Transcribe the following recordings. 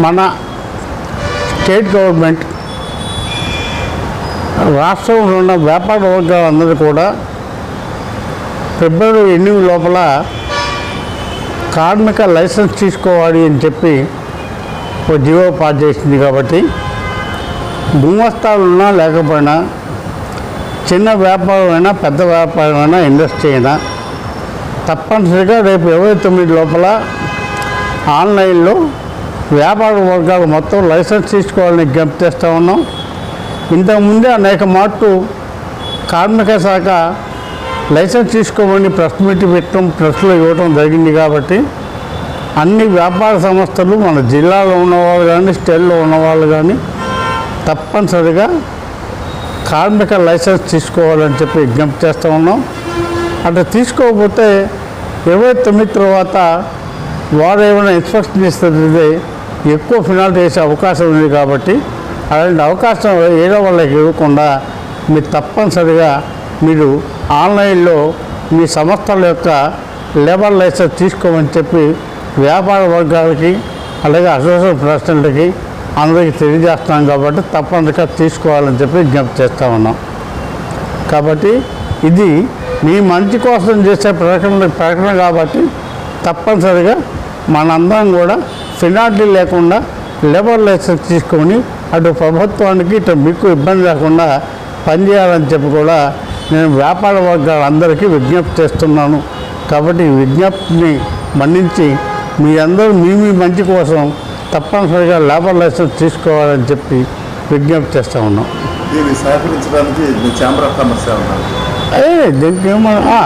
మన state government రాష్ట్రంలో ఉన్న వ్యాపార వర్గాలందరూ కూడా ఫిబ్రవరి ఎనిమిది లోపల కార్మిక లైసెన్స్ తీసుకోవాలి అని చెప్పి ఒక జీవో పాస్ చేసింది కాబట్టి గుమస్తాలు ఉన్నా లేకపోయినా చిన్న వ్యాపారమైనా పెద్ద వ్యాపారమైనా ఇండస్ట్రీ అయినా తప్పనిసరిగా రేపు ఇరవై తొమ్మిది లోపల ఆన్లైన్లో వ్యాపార వర్గాలు మొత్తం లైసెన్స్ తీసుకోవాలని విజ్ఞప్తి చేస్తూ ఉన్నాం. ఇంతకుముందే అనేక మార్టు కార్మిక శాఖ లైసెన్స్ తీసుకోమని ప్రెస్ మీట్ పెట్టడం ప్రెస్లో ఇవ్వడం జరిగింది కాబట్టి అన్ని వ్యాపార సంస్థలు మన జిల్లాలో ఉన్నవాళ్ళు కానీ స్టేట్లో ఉన్నవాళ్ళు కానీ తప్పనిసరిగా కార్మిక లైసెన్స్ తీసుకోవాలని చెప్పి విజ్ఞప్తి చేస్తూ ఉన్నాం. అట్లా తీసుకోకపోతే ఇరవై తొమ్మిది తర్వాత వారు ఏమైనా ఇన్స్పెక్షన్ చేస్తే ఎక్కువ ఫినాల్ట్ వేసే అవకాశం ఉంది కాబట్టి అలాంటి అవకాశం ఏదో వాళ్ళకి ఇవ్వకుండా మీరు తప్పనిసరిగా మీరు ఆన్లైన్లో మీ సంస్థల యొక్క లేబర్ లైసెన్స్ తీసుకోమని చెప్పి వ్యాపార వర్గాలకి అలాగే అసోసియేషన్ ప్రెసిడెంట్కి అందరికీ తెలియజేస్తున్నాం కాబట్టి తప్పనిసరిగా తీసుకోవాలని చెప్పి విజ్ఞప్తి చేస్తూ ఉన్నాం. కాబట్టి ఇది మీ మంచి కోసం చేసే ప్రకటన ప్రకటన కాబట్టి తప్పనిసరిగా మనందరం కూడా ఫినాల్టీ లేకుండా లేబర్ లైసెన్స్ తీసుకొని అటు ప్రభుత్వానికి ఇటు మీకు ఇబ్బంది లేకుండా పనిచేయాలని చెప్పి కూడా నేను వ్యాపార వర్గాలందరికీ విజ్ఞప్తి చేస్తున్నాను. కాబట్టి ఈ విజ్ఞప్తిని మన్నించి మీ అందరూ మీ మీ మంచి కోసం తప్పనిసరిగా లేబర్ లైసెన్స్ తీసుకోవాలని చెప్పి విజ్ఞప్తి చేస్తూ ఉన్నాం. దీన్ని సహకరించడానికి ఛాంబర్ ఆఫ్ కామర్స్ అదే దీనికి ఏమన్నా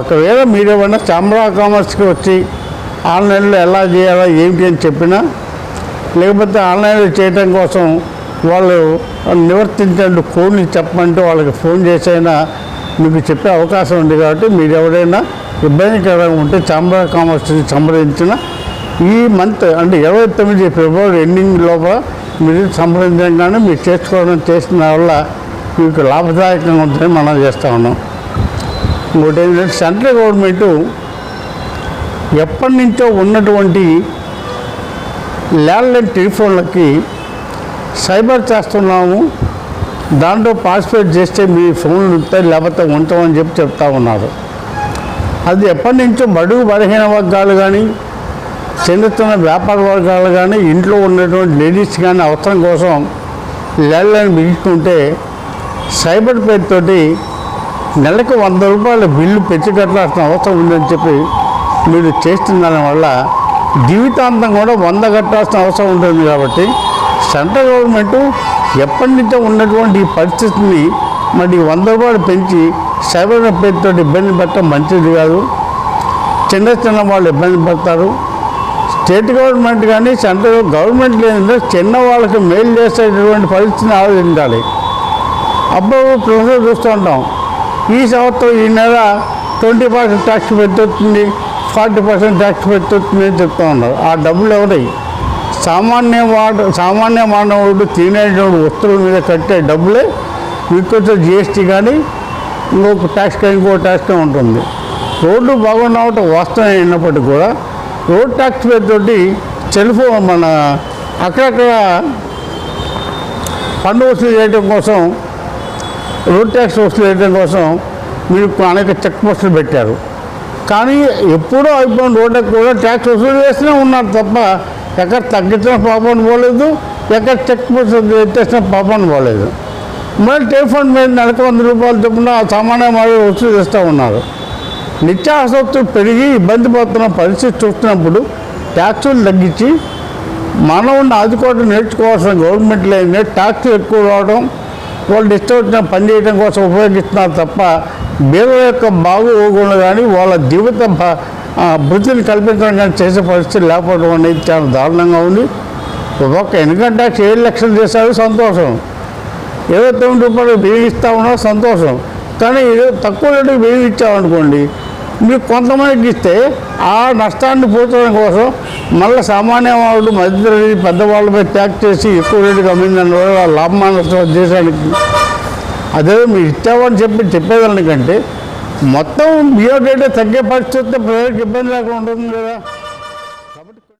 ఒకవేళ మీరు ఏమన్నా చామరా కామర్స్కి వచ్చి ఆన్లైన్లో ఎలా చేయాలో ఏమిటి అని చెప్పినా లేకపోతే ఆన్లైన్లో చేయడం కోసం వాళ్ళు నివర్తించండి ఫోన్ని చెప్పమంటే వాళ్ళకి ఫోన్ చేసైనా మీకు చెప్పే అవకాశం ఉంది కాబట్టి మీరు ఎవరైనా ఇబ్బందికరంగా ఉంటే చాంబర్ ఆఫ్ కామర్స్కి సంప్రదించిన ఈ మంత్ అంటే ఇరవై తొమ్మిది ఫిబ్రవరి ఎండింగ్ లోపల మీరు సంప్రదించగానే మీరు చేసుకోవడం చేసిన వల్ల మీకు లాభదాయకంగా ఉంటుందని మనం చేస్తూ ఉన్నాం. ఇంకోటి ఏంటంటే సెంట్రల్ గవర్నమెంటు ఎప్పటి నుంచో ఉన్నటువంటి ల్యాండ్లైన్ టెలిఫోన్లకి సైబర్ చేస్తున్నాము. దాంట్లో పార్టిసిపేట్ చేస్తే మీ ఫోన్లు ఉంటాయి లేకపోతే ఉంటామని చెప్పి చెప్తా ఉన్నారు. అది ఎప్పటి నుంచో బడుగు బలహీన వర్గాలు కానీ చిన్న చిన్న వ్యాపార వర్గాలు కానీ ఇంట్లో ఉన్నటువంటి లేడీస్ కానీ అవసరం కోసం ల్యాండ్లైన్ బిగించుకుంటే సైబర్ పేరుతోటి నెలకు వంద రూపాయల బిల్లు పెట్టి కట్టాల్సిన అవసరం ఉందని చెప్పి మీరు చేస్తున్న వల్ల జీవితాంతం కూడా వంద కట్టాల్సిన అవసరం ఉంటుంది కాబట్టి సెంట్రల్ గవర్నమెంట్ ఎప్పటి నుంచో ఉన్నటువంటి ఈ పరిస్థితిని మరి వంద రూపాయలు పెంచి సైబర్ పేరుతో ఇబ్బంది పెట్టడం మంచిది కాదు. చిన్న చిన్న వాళ్ళు ఇబ్బంది పడతారు. స్టేట్ గవర్నమెంట్ కానీ సెంట్రల్ గవర్నమెంట్ లేదంటే చిన్న వాళ్ళకి మేలు చేసేటటువంటి పరిస్థితిని ఆలోచించాలి. అప్పుడు ప్రొఫెసర్ చూస్తూ ఉంటాం. ఈ సంవత్సరం ఈ నెల ట్వంటీ పర్సెంట్ ట్యాక్స్ పెట్టుతుంది ఫార్టీ పర్సెంట్ ట్యాక్స్ పెట్టి అని చెప్తూ ఉన్నారు. ఆ డబ్బులు ఎవరై? సామాన్య వాడు సామాన్య మానవుడు తినేటోడు వస్తువుల మీద కట్టే డబ్బులే మీకు జిఎస్టీ కానీ ఇంకొక ట్యాక్స్ కానీ ఇంకో ట్యాక్స్ ఉంటుంది. రోడ్డు బాగుండవటం వాస్తవం అయినప్పటికీ కూడా రోడ్ ట్యాక్స్ పేరుతోటి సెల్ఫోన్ మన అక్కడక్కడ ఫండ్ వసూలు చేయడం కోసం రోడ్ ట్యాక్స్ వసూలు చేయడం కోసం మీరు అనేక చెక్ పోస్టులు పెట్టారు. కానీ ఎప్పుడో అయిపోయిన రోడ్లకు కూడా ట్యాక్స్ వసూలు చేస్తూనే ఉన్నారు తప్ప ఎక్కడ తగ్గించిన పాపం పోలేదు ఎక్కడ చెక్ పోస్ట్ ఎత్తేసిన పాపం పోలేదు. మరి టెలిఫోన్ మీద నెలకు వంద రూపాయలు చొప్పున సామాన్య మరి వసూలు చేస్తూ ఉన్నారు. నిత్యావసరస్తులు పెరిగి ఇబ్బంది పడుతున్న పరిస్థితి చూస్తున్నప్పుడు ట్యాక్సులు తగ్గించి మానవుడిని ఆదుకోవడం నేర్చుకోవాల్సిన గవర్నమెంట్లో ట్యాక్స్ ఎక్కువ రావడం వాళ్ళు ఇష్టం వచ్చిన పని చేయడం కోసం ఉపయోగిస్తున్నారు తప్ప బీదల యొక్క బాగోగులు కానీ వాళ్ళ జీవిత భ- కల్పించడం కానీ చేసే పరిస్థితి లేకపోవడం అనేది చాలా దారుణంగా ఉంది. ఒక ఇన్కమ్ ట్యాక్స్ ఏడు లక్షలు చేశారు సంతోషం. ఇరవై తొమ్మిది రూపాయలు బియ్యం ఇస్తా ఉన్నా సంతోషం. కానీ తక్కువ రేటుకి బియ్యం ఇచ్చామనుకోండి మీకు కొంతమందికి ఇస్తే ఆ నష్టాన్ని పోర్చడం కోసం మళ్ళీ సామాన్య వాళ్ళు మధ్యతరగతి పెద్దవాళ్ళపై ట్యాక్ చేసి ఎక్కువ రేటుకి అమ్మిందని వల్ల లాభమాన దేశానికి అదే మీరు ఇచ్చామని చెప్పి చెప్పేదానికంటే మొత్తం బియో రేటే తగ్గే పరిస్థితి ప్రజలకు ఇబ్బంది లేకుండా ఉంటుంది కదా.